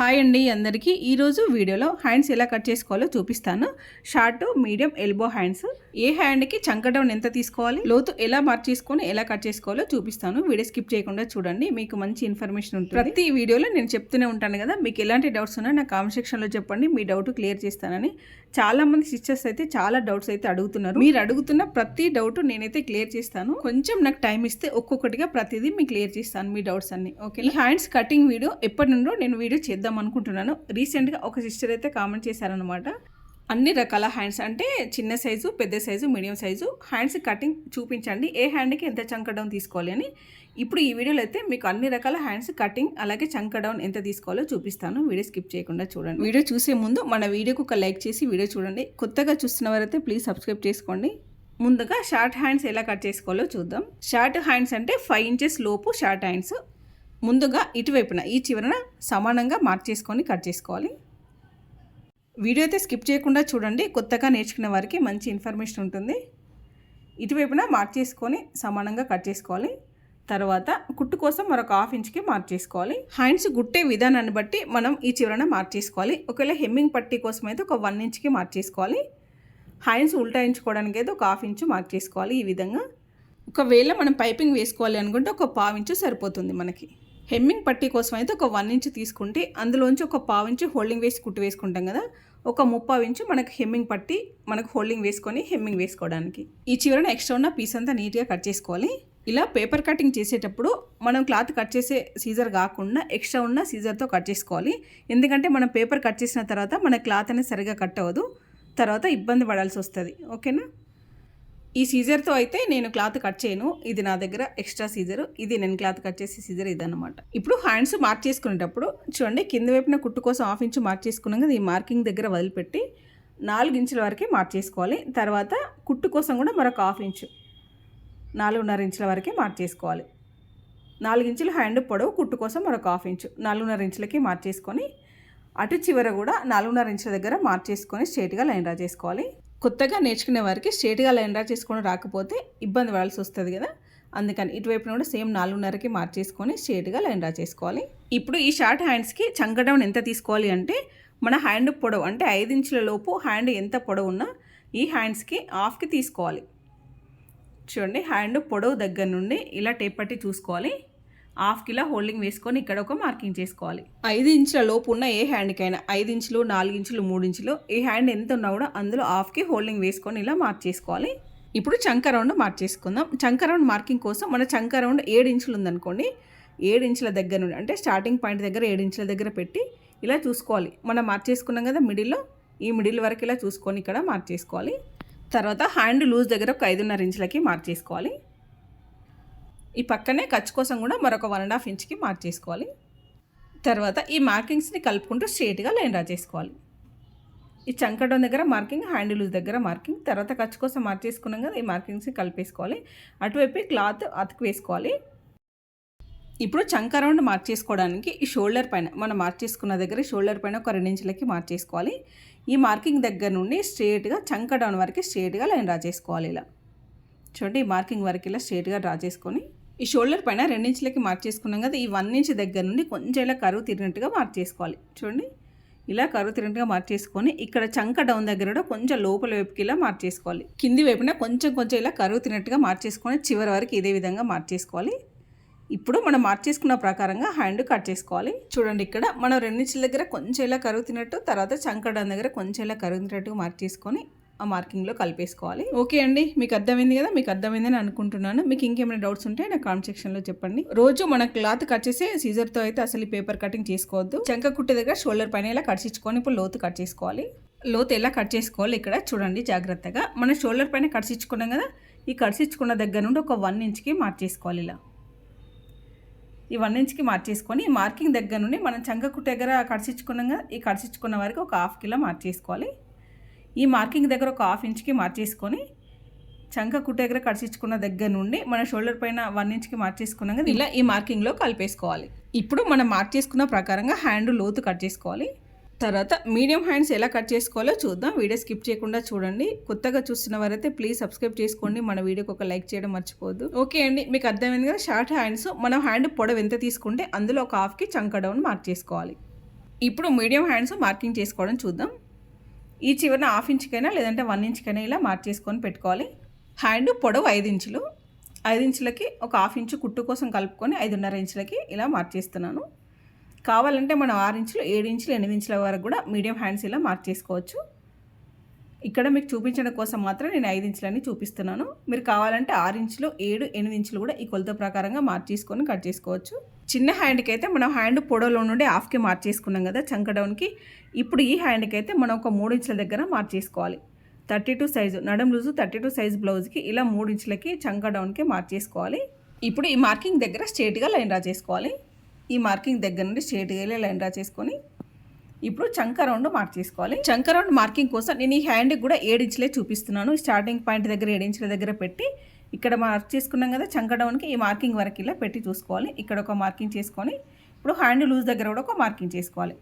Hi అండి అందరికీ. ఈరోజు వీడియోలో హ్యాండ్స్ ఎలా కట్ చేసుకోవాలో చూపిస్తాను. Short medium elbow hands. ఏ హ్యాండ్కి చంక డౌన్ ఎంత తీసుకోవాలి? లోతు ఎలా మార్చేసుకొని ఎలా కట్ చేసుకోవాలో చూపిస్తాను. వీడియో స్కిప్ చేయకుండా చూడండి మీకు మంచి ఇన్ఫర్మేషన్ ఉంటుంది. ప్రతి వీడియోలో నేను చెప్తూనే ఉంటాను కదా మీకు ఎలాంటి డౌట్స్ ఉన్నా నా కామెంట్ సెక్షన్లో చెప్పండి మీ డౌట్ క్లియర్ చేస్తానని. చాలా మంది సిస్టర్స్ అయితే చాలా డౌట్స్ అయితే అడుగుతున్నారు. మీరు అడుగుతున్న ప్రతి డౌట్ నేనైతే క్లియర్ చేస్తాను. కొంచెం నాకు టైం ఇస్తే ఒక్కొక్కటిగా ప్రతిదీ మీకు క్లియర్ చేస్తాను మీ డౌట్స్ అన్ని. ఓకే ఈ హ్యాండ్స్ కటింగ్ వీడియో ఎప్పటి నుండో నేను వీడియో చేద్దాం అనుకుంటున్నాను. రీసెంట్గా ఒక సిస్టర్ అయితే కామెంట్ చేశారనమాట అన్ని రకాల హ్యాండ్స్ అంటే చిన్న సైజు పెద్ద size medium size hands cutting చూపించండి. ఏ హ్యాండ్కి ఎంత చంకటం తీసుకోవాలి అని. ఇప్పుడు ఈ వీడియోలో అయితే మీకు అన్ని రకాల హ్యాండ్స్ కటింగ్ అలాగే చంక డౌన్ ఎంత తీసుకోవాలో చూపిస్తాను. వీడియో స్కిప్ చేయకుండా చూడండి. వీడియో చూసే ముందు మన వీడియోకి ఒక లైక్ చేసి వీడియో చూడండి. కొత్తగా చూస్తున్న వారైతే ప్లీజ్ సబ్స్క్రైబ్ చేసుకోండి. ముందుగా షార్ట్ హ్యాండ్స్ ఎలా కట్ చేసుకోవాలో చూద్దాం. షార్ట్ హ్యాండ్స్ అంటే ఫైవ్ ఇంచెస్ లోపు షార్ట్ హ్యాండ్స్. ముందుగా ఇటువైపున ఈ చివరన సమానంగా మార్చేసుకొని కట్ చేసుకోవాలి. వీడియో అయితే స్కిప్ చేయకుండా చూడండి. కొత్తగా నేర్చుకునే వారికి మంచి ఇన్ఫర్మేషన్ ఉంటుంది. ఇటువైపున మార్చేసుకొని సమానంగా కట్ చేసుకోవాలి. తర్వాత కుట్టు కోసం మరొక హాఫ్ ఇంచ్కి మార్చేసుకోవాలి హ్యాండ్స్ గుట్టే విధానాన్ని బట్టి మనం ఈ చివరన మార్చేసుకోవాలి ఒకవేళ హెమ్మింగ్ పట్టీ కోసం అయితే ఒక వన్ ఇంచ్కి మార్చేసుకోవాలి హ్యాండ్స్ ఉల్టాయించుకోవడానికి అయితే ఒక హాఫ్ ఇంచు మార్చేసుకోవాలి ఈ విధంగా. ఒకవేళ మనం పైపింగ్ వేసుకోవాలి అనుకుంటే ఒక పావు ఇంచు సరిపోతుంది మనకి. హెమ్మింగ్ పట్టీ కోసం అయితే ఒక వన్ ఇంచ్ తీసుకుంటే అందులోంచి ఒక పావు ఇంచు హోల్డింగ్ వేసి కుట్టు వేసుకుంటాం కదా ఒక ముప్పావు ఇంచు మనకు హెమ్మింగ్ పట్టి మనకు హోల్డింగ్ వేసుకొని హెమ్మింగ్ వేసుకోవడానికి. ఈ చివరన ఎక్స్ట్రా ఉన్న పీస్ అంతా నీట్గా కట్ చేసుకోవాలి. ఇలా పేపర్ కటింగ్ చేసేటప్పుడు మనం క్లాత్ కట్ చేసే సీజర్ కాకుండా ఎక్స్ట్రా ఉన్న సీజర్తో కట్ చేసుకోవాలి. ఎందుకంటే మనం పేపర్ కట్ చేసిన తర్వాత మన క్లాత్ అనేది సరిగా కట్ అవ్వదు. తర్వాత ఇబ్బంది పడాల్సి వస్తుంది. ఓకేనా? ఈ సీజర్తో అయితే నేను క్లాత్ కట్ చేయను. ఇది నా దగ్గర ఎక్స్ట్రా సీజర్. ఇది నేను క్లాత్ కట్ చేసే సీజర్ ఇదన్నమాట. ఇప్పుడు హ్యాండ్స్ మార్క్ చేసుకునేటప్పుడు చూడండి కింద వైపున కుట్టు కోసం హాఫ్ ఇంచు మార్క్ చేసుకున్నాం కదా ఈ మార్కింగ్ దగ్గర వదిలిపెట్టి నాలుగు ఇంచుల వరకే మార్క్ చేసుకోవాలి. తర్వాత కుట్టు కోసం కూడా మరొక హాఫ్ ఇంచు. నాలుగున్నర ఇంచుల వరకే మార్క్ చేసుకోవాలి. నాలుగు ఇంచుల హ్యాండ్ పొడవు కుట్టు కోసం మరొక హాఫ్ ఇంచు. నాలుగున్నర ఇంచులకి మార్క్ చేసుకొని అటు చివర కూడా నాలుగున్నర ఇంచుల దగ్గర మార్క్ చేసుకొని స్ట్రేట్గా లైన్ డ్రా చేసుకోవాలి. కొత్తగా నేర్చుకునే వారికి స్ట్రేట్గా లైన్ డ్రా చేసుకొని రాకపోతే ఇబ్బంది పడాల్సి వస్తుంది కదా. అందుకని ఇటువైపున కూడా సేమ్ నాలుగున్నరకి మార్క్ చేసుకొని స్ట్రేట్గా లైన్ డ్రా చేసుకోవాలి. ఇప్పుడు ఈ షార్ట్ హ్యాండ్స్కి చంకటం ఎంత తీసుకోవాలి అంటే మన హ్యాండ్ పొడవు అంటే ఐదు ఇంచుల లోపు హ్యాండ్ ఎంత పొడవు ఉన్నా ఈ హ్యాండ్స్కి హాఫ్కి తీసుకోవాలి. చూడండి. హ్యాండ్ పొడవు దగ్గర నుండి ఇలా టేప్ పట్టి చూసుకోవాలి. హాఫ్ కిలో హోల్డింగ్ వేసుకొని ఇక్కడ ఒక మార్కింగ్ చేసుకోవాలి. ఐదు ఇంచుల లోపు ఉన్న ఏ హ్యాండ్కైనా ఐదు ఇంచులు నాలుగు ఇంచులు మూడు ఇంచులు ఏ హ్యాండ్ ఎంత ఉన్నా కూడా అందులో హాఫ్కి హోల్డింగ్ వేసుకొని ఇలా మార్క్ చేసుకోవాలి. ఇప్పుడు చంక రౌండ్ మార్క్ చేసుకుందాం. చంక రౌండ్ మార్కింగ్ కోసం మన చంక రౌండ్ ఏడు ఇంచులు ఉందనుకోండి. ఏడు ఇంచుల దగ్గర నుండి అంటే స్టార్టింగ్ పాయింట్ దగ్గర ఏడు ఇంచుల దగ్గర పెట్టి ఇలా చూసుకోవాలి. మనం మార్క్ చేసుకున్నాం కదా మిడిల్లో ఈ మిడిల్ వరకు ఇలా చూసుకొని ఇక్కడ మార్క్ చేసుకోవాలి. తర్వాత హ్యాండ్ లూజ్ దగ్గర ఒక ఐదున్నర ఇంచులకి మార్క్ చేసుకోవాలి. ఈ పక్కనే ఖర్చు కోసం కూడా మరొక వన్ అండ్ హాఫ్ ఇంచ్కి మార్క్ చేసుకోవాలి. తర్వాత ఈ మార్కింగ్స్ని కలుపుకుంటూ స్ట్రేట్గా లైన్ డ్రా చేసుకోవాలి. ఈ చంకడం దగ్గర మార్కింగ్ హ్యాండ్ లూజ్ దగ్గర మార్కింగ్ తర్వాత ఖర్చు కోసం మార్క్ చేసుకున్నాం కదా ఈ మార్కింగ్స్ని కలిపేసుకోవాలి. అటువైపు క్లాత్ అతుకు వేసుకోవాలి. ఇప్పుడు చంక రౌండ్ మార్క్ చేసుకోవడానికి ఈ షోల్డర్ పైన మనం మార్క్ చేసుకున్న దగ్గర షోల్డర్ పైన ఒక రెండు ఇంచులకి మార్క్ చేసుకోవాలి ఈ మార్కింగ్ దగ్గర నుండి స్ట్రేట్గా చంక డౌన్ వరకు స్ట్రేట్గా లైన్ డ్రా చేసుకోవాలి ఇలా. చూడండి ఈ మార్కింగ్ వరకు ఇలా స్ట్రేట్గా డ్రా చేసుకొని ఈ షోల్డర్ పైన రెండించులకి మార్క్ చేసుకున్నాం కదా ఈ వన్ ఇంచ్ దగ్గర నుండి కొంచెం ఇలా కరువు తిరిగినట్టుగా మార్క్ చేసుకోవాలి చూడండి ఇలా కరువు తిరిగినట్టుగా మార్క్ చేసుకొని ఇక్కడ చంక డౌన్ దగ్గర కూడా కొంచెం లోపల వైపుకి ఇలా మార్క్ చేసుకోవాలి కింది వైపున కొంచెం కొంచెం ఇలా కరువు తిన్నట్టుగా మార్క్ చేసుకొని చివరి వరకు ఇదే విధంగా మార్క్ చేసుకోవాలి ఇప్పుడు మనం మార్క్ చేసుకున్న ప్రకారంగా హ్యాండ్ కట్ చేసుకోవాలి. చూడండి ఇక్కడ మనం రెండించుల దగ్గర కొంచెం ఇలా కరుగుతున్నట్టు తర్వాత చంకడం దగ్గర కొంచెం ఇలా కరుగుతున్నట్టు తినట్టు మార్క్ చేసుకొని ఆ మార్కింగ్లో కలిపేసుకోవాలి. ఓకే అండి మీకు అర్థమైంది కదా? మీకు అర్థమైందని అనుకుంటున్నాను. మీకు ఇంకేమైనా డౌట్స్ ఉంటే నా కామెంట్ సెక్షన్లో చెప్పండి. రోజు మన క్లాత్ కట్ చేసే సీజర్తో అయితే అసలు పేపర్ కటింగ్ చేసుకోవద్దు. చంక కుట్టే దగ్గర షోల్డర్ పైన ఇలా కట్ చేసుకొని ఇప్పుడు లోతు కట్ చేసుకోవాలి. లోతు ఎలా కట్ చేసుకోవాలి ఇక్కడ చూడండి జాగ్రత్తగా. మన షోల్డర్ పైన కట్సించుకున్నాం కదా? ఈ కట్సించుకున్న దగ్గర నుండి ఒక వన్ ఇంచ్కి మార్చేసుకోవాలి ఇలా. ఈ వన్ ఇంచ్కి మార్చేసుకొని ఈ మార్కింగ్ దగ్గర నుండి మనం చంక దగ్గర కడిచించుకున్నాం ఈ కడిచించుకున్న వరకు ఒక హాఫ్ కిలో మార్చేసుకోవాలి. ఈ మార్కింగ్ దగ్గర ఒక హాఫ్ ఇంచ్కి మార్చేసుకొని చంక కుట్ట దగ్గర కడిచించుకున్న దగ్గర నుండి మన షోల్డర్ పైన వన్ ఇంచ్కి మార్చేసుకున్నాం కదా ఇలా ఈ మార్కింగ్లో కలిపేసుకోవాలి. ఇప్పుడు మనం మార్క్ చేసుకున్న ప్రకారంగా హ్యాండ్ లోతు కట్ చేసుకోవాలి. తర్వాత మీడియం హ్యాండ్స్ ఎలా కట్ చేసుకోవాలో చూద్దాం. వీడియో స్కిప్ చేయకుండా చూడండి. కొత్తగా చూస్తున్న వారైతే ప్లీజ్ సబ్స్క్రైబ్ చేసుకోండి. మన వీడియోకి ఒక లైక్ చేయడం మర్చిపోద్దు ఓకే అండి మీకు అర్థమైంది కదా? Short hands. మనం హ్యాండ్ పొడవు ఎంత తీసుకుంటే అందులో ఒక హాఫ్కి చంక డౌన్ మార్క్ చేసుకోవాలి. ఇప్పుడు మీడియం హ్యాండ్స్ మార్కింగ్ చేసుకోవడం చూద్దాం. ఈ చివరిన హాఫ్ ఇంచ్కైనా లేదంటే వన్ ఇంచ్కైనా ఇలా మార్చేసుకొని పెట్టుకోవాలి. హ్యాండ్ పొడవు ఐదు ఇంచులు. ఐదు ఇంచులకి ఒక హాఫ్ ఇంచు కుట్టు కోసం కలుపుకొని ఐదున్నర ఇంచులకి ఇలా మార్చేస్తున్నాను కావాలంటే మనం ఆరు ఇంచులు ఏడు ఇంచులు ఎనిమిది ఇంచుల వరకు కూడా మీడియం హ్యాండ్స్ ఇలా మార్క్ చేసుకోవచ్చు. ఇక్కడ మీకు చూపించడం కోసం మాత్రం నేను ఐదు ఇంచులని చూపిస్తున్నాను. మీరు కావాలంటే ఆరు ఇంచులు ఏడు ఎనిమిది ఇంచులు కూడా ఈ కొలత ప్రకారంగా మార్చేసుకొని కట్ చేసుకోవచ్చు. చిన్న హ్యాండ్కి అయితే మనం హ్యాండ్ పొడవలో నుండి హాఫ్కి మార్చేసుకున్నాం కదా చంక డౌన్కి. ఇప్పుడు ఈ హ్యాండ్కి అయితే మనం ఒక మూడు ఇంచుల దగ్గర మార్చేసుకోవాలి థర్టీ టూ సైజు నడం లూజు థర్టీ టూ సైజ్ బ్లౌజ్కి ఇలా మూడు ఇంచులకి చంక డౌన్కి మార్చేసుకోవాలి ఇప్పుడు ఈ మార్కింగ్ దగ్గర స్ట్రేట్గా లైన్ డ్రా చేసుకోవాలి. ఈ మార్కింగ్ దగ్గర నుండి స్ట్రేట్గా లైన్ డ్రా చేసుకొని ఇప్పుడు చంక రౌండ్ మార్క్ చేసుకోవాలి. చంక రౌండ్ మార్కింగ్ కోసం నేను ఈ హ్యాండ్కి కూడా ఏడు ఇంచులే చూపిస్తున్నాను. స్టార్టింగ్ పాయింట్ దగ్గర ఏడించల దగ్గర పెట్టి ఇక్కడ మార్క్ చేసుకున్నాం కదా చంక డౌన్కి ఈ మార్కింగ్ వరకు ఇలా పెట్టి చూసుకోవాలి. ఇక్కడ ఒక మార్కింగ్ చేసుకొని ఇప్పుడు హ్యాండ్ లూజ్ దగ్గర కూడా ఒక మార్కింగ్ చేసుకోవాలి.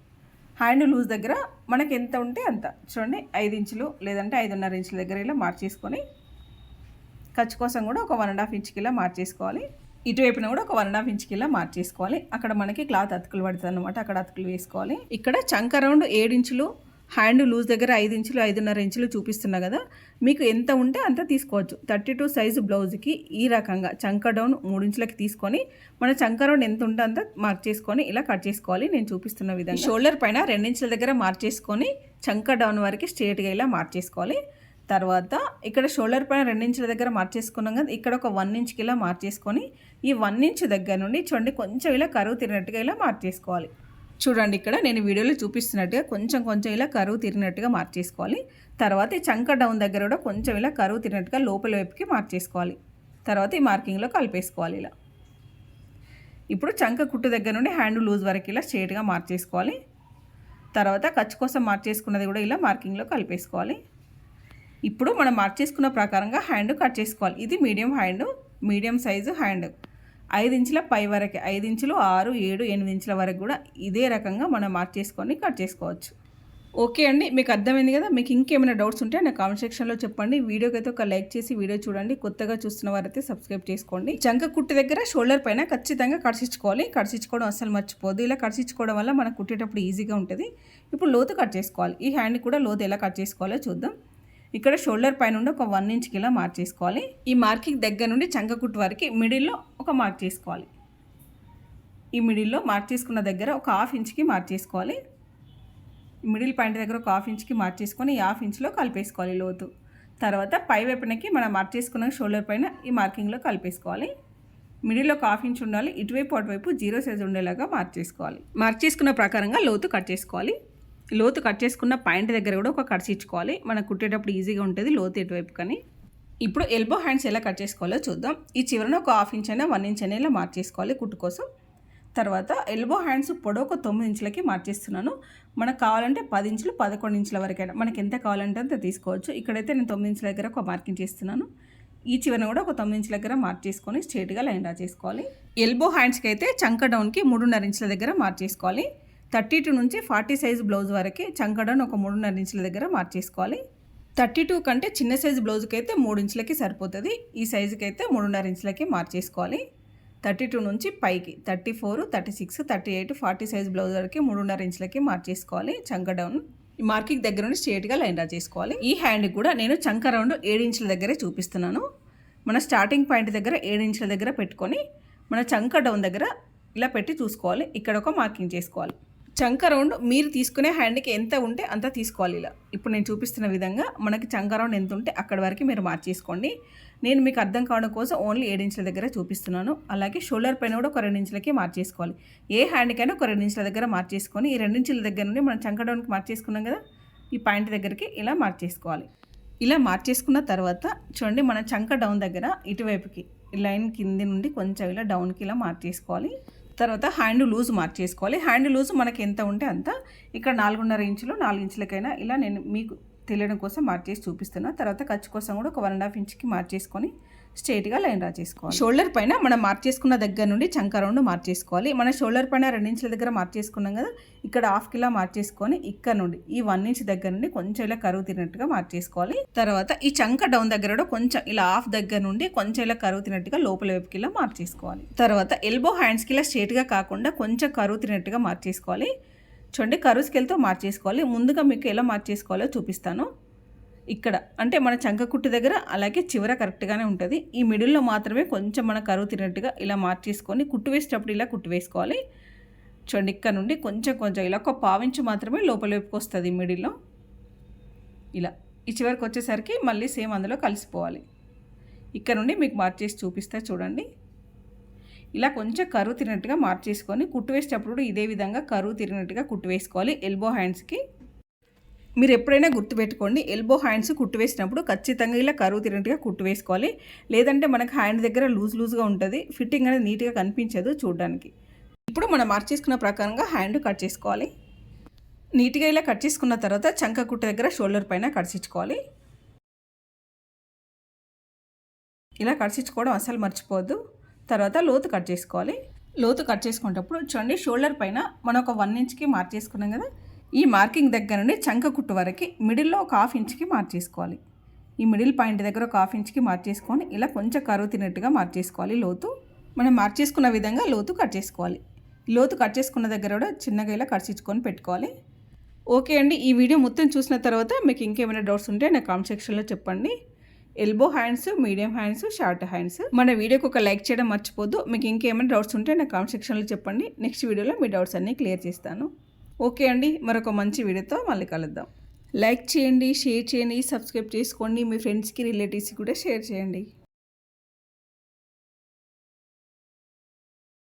హ్యాండ్ లూజ్ దగ్గర మనకి ఎంత ఉంటే అంత. చూడండి ఐదు ఇంచులు లేదంటే ఐదున్నర ఇంచుల దగ్గర ఇలా మార్చేసుకొని ఖర్చు కోసం కూడా ఒక వన్ అండ్ హాఫ్ ఇంచ్కి ఇలా మార్చేసుకోవాలి ఇటువైపున కూడా ఒక వన్ అండ్ హాఫ్ ఇంచ్కి ఇలా మార్చేసుకోవాలి. అక్కడ మనకి క్లాత్ అతుకులు పడుతుంది అనమాట అక్కడ అతుకులు వేసుకోవాలి. ఇక్కడ చంక రౌండ్ ఇంచులు హ్యాండ్ లూజ్ దగ్గర ఐదు ఇంచులు ఐదున్నర ఇంచులు చూపిస్తున్నా కదా. మీకు ఎంత ఉంటే అంత తీసుకోవచ్చు. థర్టీ టూ సైజు బ్లౌజ్కి ఈ రకంగా చంక డౌన్ మూడు ఇంచులకి తీసుకొని మన చంక రౌండ్ ఎంత ఉంటే అంత మార్క్ చేసుకొని ఇలా కట్ చేసుకోవాలి. నేను చూపిస్తున్న విధంగా. షోల్డర్ పైన రెండించుల దగ్గర మార్చేసుకొని చంక డౌన్ వరకు స్ట్రేట్గా ఇలా మార్చేసుకోవాలి తర్వాత ఇక్కడ షోల్డర్ పైన రెండించుల దగ్గర మార్చేసుకున్నాం కదా ఇక్కడ ఒక వన్ ఇంచ్కి ఇలా మార్చేసుకొని ఈ వన్ ఇంచ్ దగ్గర నుండి చూడండి కొంచెం ఇలా కరువు తిరిగినట్టుగా ఇలా మార్చేసుకోవాలి. చూడండి ఇక్కడ నేను వీడియోలో చూపిస్తున్నట్టుగా కొంచెం కొంచెం ఇలా కరువు తిరిగినట్టుగా మార్చేసుకోవాలి. తర్వాత ఈ చంక డౌన్ దగ్గర కూడా కొంచెం ఇలా కరువు తిరిగినట్టుగా లోపల వైపుకి మార్చేసుకోవాలి. తర్వాత ఈ మార్కింగ్లో కలిపేసుకోవాలి ఇలా. ఇప్పుడు చంక కుట్టు దగ్గర నుండి హ్యాండ్ లూజ్ వరకు ఇలా స్ట్రేట్గా మార్చేసుకోవాలి. తర్వాత ఖర్చు కోసం మార్చేసుకున్నది కూడా ఇలా మార్కింగ్లో కలిపేసుకోవాలి. ఇప్పుడు మనం మార్చేసుకున్న ప్రకారంగా హ్యాండ్ కట్ చేసుకోవాలి. ఇది medium hand medium size hand ఐదు ఇంచుల పై వరకు ఐదు ఇంచులు ఆరు ఏడు ఎనిమిది ఇంచుల వరకు కూడా ఇదే రకంగా మనం మార్చేసుకొని కట్ చేసుకోవచ్చు. ఓకే అండి మీకు అర్థమైంది కదా? మీకు ఇంకేమైనా డౌట్స్ ఉంటే నా కామెంట్ సెక్షన్లో చెప్పండి. వీడియోకి అయితే ఒక లైక్ చేసి వీడియో చూడండి. కొత్తగా చూస్తున్న వారైతే సబ్స్క్రైబ్ చేసుకోండి. చంక కుట్టి దగ్గర షోల్డర్ పైన ఖచ్చితంగా కడిచించుకోవాలి కడిచించుకోవడం అసలు మర్చిపోదు ఇలా కడిచించుకోవడం వల్ల మనకు కుట్టేటప్పుడు ఈజీగా ఉంటుంది. ఇప్పుడు లోతు కట్ చేసుకోవాలి. ఈ హ్యాండ్ కూడా లోతు ఎలా కట్ చేసుకోవాలో చూద్దాం. ఇక్కడ షోల్డర్ పైన నుండి ఒక వన్ ఇంచ్కి ఇలా మార్క్ చేసుకోవాలి. ఈ మార్కింగ్ దగ్గర నుండి చంకకుట్టు వరకు మిడిల్లో ఒక మార్క్ చేసుకోవాలి. ఈ మిడిల్లో మార్క్ చేసుకున్న దగ్గర ఒక హాఫ్ ఇంచ్కి మార్క్ చేసుకోవాలి. మిడిల్ పాయింట్ దగ్గర ఒక హాఫ్ ఇంచ్కి మార్క్ చేసుకొని ఈ హాఫ్ ఇంచ్లో కలిపేసుకోవాలి లోతు. తర్వాత పై వైపునకి మనం మార్క్ చేసుకున్న షోల్డర్ పైన ఈ మార్కింగ్లో కలిపేసుకోవాలి. మిడిల్లో ఒక హాఫ్ ఇంచ్ ఉండాలి. ఇటువైపు అటువైపు జీరో సైజ్ ఉండేలాగా మార్క్ చేసుకోవాలి. మార్క్ చేసుకున్న ప్రకారంగా లోతు కట్ చేసుకోవాలి. లోతు కట్ చేసుకున్న పాయింట్ దగ్గర కూడా ఒక కట్స్ ఇచ్చుకోవాలి. మనం కుట్టేటప్పుడు ఈజీగా ఉంటుంది లోతు ఎటువైపు కానీ ఇప్పుడు ఎల్బో హ్యాండ్స్ ఎలా కట్ చేసుకోవాలో చూద్దాం. ఈ చివరన ఒక హాఫ్ ఇంచ్ అయినా వన్ ఇంచ్ అయినా ఇలా మార్చేసుకోవాలి కుట్టు కోసం. తర్వాత ఎల్బో హ్యాండ్స్ పొడవు ఒక తొమ్మిది ఇంచులకి మార్చేస్తున్నాను మనకు కావాలంటే పది ఇంచులు పదకొండు ఇంచుల వరకైనా. మనకి ఎంత కావాలంటే అంత తీసుకోవచ్చు. ఇక్కడైతే నేను తొమ్మిది ఇంచుల దగ్గర ఒక మార్కింగ్ చేస్తున్నాను. ఈ చివరన కూడా ఒక తొమ్మిది ఇంచుల దగ్గర మార్క్ చేసుకొని స్ట్రేట్గా లైన్ డ్రా చేసుకోవాలి. ఎల్బో హ్యాండ్స్కి అయితే చంక డౌన్కి మూడున్నర ఇంచుల దగ్గర మార్క్ చేసుకోవాలి. థర్టీ టూ నుంచి ఫార్టీ సైజ్ బ్లౌజ్ వరకు చంకడను ఒక మూడున్నర ఇంచుల దగ్గర మార్చేసుకోవాలి థర్టీ టూ కంటే చిన్న సైజు బ్లౌజ్కి అయితే మూడు ఇంచులకి సరిపోతుంది. ఈ సైజుకి అయితే మూడున్నర ఇంచులకి మార్చేసుకోవాలి థర్టీ టూ నుంచి పైకి thirty four thirty six thirty eight forty size blouse వరకు మూడున్నర ఇంచులకి మార్చేసుకోవాలి చంక డౌన్ ఈ మార్కింగ్ దగ్గర నుండి స్ట్రేట్గా లైన్ డ్రా చేసుకోవాలి. ఈ హ్యాండ్ కూడా నేను చంక రౌండ్ ఏడు ఇంచుల దగ్గరే చూపిస్తున్నాను. మన స్టార్టింగ్ పాయింట్ దగ్గర ఏడు ఇంచుల దగ్గర పెట్టుకొని మన చంక డౌన్ దగ్గర ఇలా పెట్టి చూసుకోవాలి. ఇక్కడ ఒక మార్కింగ్ చేసుకోవాలి. చంక రౌండ్ మీరు తీసుకునే హ్యాండ్కి ఎంత ఉంటే అంత తీసుకోవాలి ఇలా. ఇప్పుడు నేను చూపిస్తున్న విధంగా మనకి చంక రౌండ్ ఎంత ఉంటే అక్కడి వరకు మీరు మార్చేసుకోండి నేను మీకు అర్థం కావడం కోసం ఓన్లీ ఏడించుల దగ్గర చూపిస్తున్నాను. అలాగే షోల్డర్ పైన కూడా ఒక రెండించులకే మార్చేసుకోవాలి ఏ హ్యాండ్కైనా ఒక రెండించుల దగ్గర మార్చేసుకొని ఈ రెండించుల దగ్గర నుండి మనం చంక డౌన్కి మార్చేసుకున్నాం కదా ఈ పాయింట్ దగ్గరికి ఇలా మార్చేసుకోవాలి ఇలా మార్చేసుకున్న తర్వాత చూడండి మన చంక డౌన్ దగ్గర ఇటువైపుకి లైన్ కింది నుండి కొంచెం ఇలా డౌన్కి ఇలా మార్చేసుకోవాలి తర్వాత హ్యాండ్ లూజ్ మార్క్ చేసుకోవాలి. హ్యాండ్ లూజ్ మనకి ఎంత ఉంటే అంత ఇక్కడ నాలుగున్నర ఇంచులు నాలుగు ఇంచులకైనా ఇలా నేను మీకు తెలియడం కోసం మార్చేసి చూపిస్తున్నా. తర్వాత ఖర్చు కోసం కూడా ఒక వన్ అండ్ హాఫ్ ఇంచ్కి మార్చేసుకొని స్ట్రైట్గా లైన్ డ్రా చేసుకోవాలి. షోల్డర్ పైన మనం మార్క్ చేసుకున్న దగ్గర నుండి చంక రౌండ్ మార్క్ చేసుకోవాలి. మన షోల్డర్ పైన రెండు ఇంచుల దగ్గర మార్క్ చేసుకున్నాం కదా ఇక్కడ హాఫ్ కిలో మార్క్ చేసుకొని ఇక్కడ నుండి ఈ వన్ ఇంచ్ దగ్గర నుండి కొంచెం ఇలా కరువు తిన్నట్టుగా మార్క్ చేసుకోవాలి. తర్వాత ఈ చంక డౌన్ దగ్గర కూడా కొంచెం ఇలా హాఫ్ దగ్గర నుండి కొంచెం ఇలా కరువు తినట్టుగా లోపల వైపుకి ఇలా మార్క్ చేసుకోవాలి. తర్వాత ఎల్బో హ్యాండ్స్కి ఇలా స్ట్రేట్గా కాకుండా కొంచెం కరువు తినట్టుగా మార్క్ చేసుకోవాలి. చూడండి కరువు స్కేల్తో మార్చేసుకోవాలి ముందుగా మీకు ఎలా మార్చేసుకోవాలో చూపిస్తాను. ఇక్కడ అంటే మన చంకకుట్టు దగ్గర అలాగే చివర కరెక్ట్గానే ఉంటుంది. ఈ మిడిల్లో మాత్రమే కొంచెం మన కరువు తిన్నట్టుగా ఇలా మార్చేసుకొని కుట్టు వేసేటప్పుడు ఇలా కుట్టు వేసుకోవాలి. చూడండి ఇక్కడ నుండి కొంచెం కొంచెం ఇలా ఒక పావించు మాత్రమే లోపల వైపుకి వస్తుంది మిడిల్లో ఇలా ఈ చివరికి వచ్చేసరికి మళ్ళీ సేమ్ అందులో కలిసిపోవాలి. ఇక్కడ నుండి మీకు మార్చేసి చూపిస్తే చూడండి. ఇలా కొంచెం కరువు తిరిగినట్టుగా మార్చేసుకొని కుట్టు వేసేటప్పుడు ఇదే విధంగా కరువు తిరిగినట్టుగా కుట్టు వేసుకోవాలి. ఎల్బో హ్యాండ్స్కి మీరు ఎప్పుడైనా గుర్తుపెట్టుకోండి ఎల్బో హ్యాండ్స్ కుట్టు వేసినప్పుడు ఖచ్చితంగా ఇలా కరువు తిరిగినట్టుగా కుట్టు వేసుకోవాలి లేదంటే మనకు హ్యాండ్ దగ్గర లూజ్ లూజ్గా ఉంటుంది ఫిట్టింగ్ అనేది నీట్గా కనిపించదు చూడడానికి. ఇప్పుడు మనం మార్చేసుకున్న ప్రకారంగా హ్యాండ్ కట్ చేసుకోవాలి. నీట్గా ఇలా కట్ చేసుకున్న తర్వాత చంక కుట్టు దగ్గర షోల్డర్ పైన కడిచించుకోవాలి ఇలా కడిచించుకోవడం అసలు మర్చిపోవద్దు. తర్వాత లోతు కట్ చేసుకోవాలి. లోతు కట్ చేసుకునేటప్పుడు చూడండి షోల్డర్ పైన మనం ఒక వన్ ఇంచ్కి మార్క్ చేసుకున్నాం కదా ఈ మార్కింగ్ దగ్గర నుండి చంక కుట్టు వరకు మిడిల్లో ఒక హాఫ్ ఇంచ్కి మార్చేసుకోవాలి. ఈ మిడిల్ పాయింట్ దగ్గర ఒక హాఫ్ ఇంచ్కి మార్చేసుకొని ఇలా కొంచెం కరువు తిన్నట్టుగా మార్చేసుకోవాలి లోతు. మనం మార్చేసుకున్న విధంగా లోతు కట్ చేసుకోవాలి. లోతు కట్ చేసుకున్న దగ్గర కూడా చిన్నగా ఇలా కడిచించుకొని పెట్టుకోవాలి. ఓకే అండి ఈ వీడియో మొత్తం చూసిన తర్వాత మీకు ఇంకేమైనా డౌట్స్ ఉంటే నా కామెంట్ సెక్షన్లో చెప్పండి. Elbow hands medium hands short hands. మన వీడియోకి ఒక లైక్ చేయడం మర్చిపోద్దు. మీకు ఇంకేమైనా డౌట్స్ ఉంటే నా కామెంట్ సెక్షన్లో చెప్పండి. నెక్స్ట్ వీడియోలో మీ డౌట్స్ అన్నీ క్లియర్ చేస్తాను. ఓకే అండి మరొక మంచి వీడియోతో మళ్ళీ కలుద్దాం. లైక్ చేయండి షేర్ చేయండి సబ్స్క్రైబ్ చేసుకోండి మీ ఫ్రెండ్స్కి రిలేటివ్స్కి కూడా షేర్ చేయండి.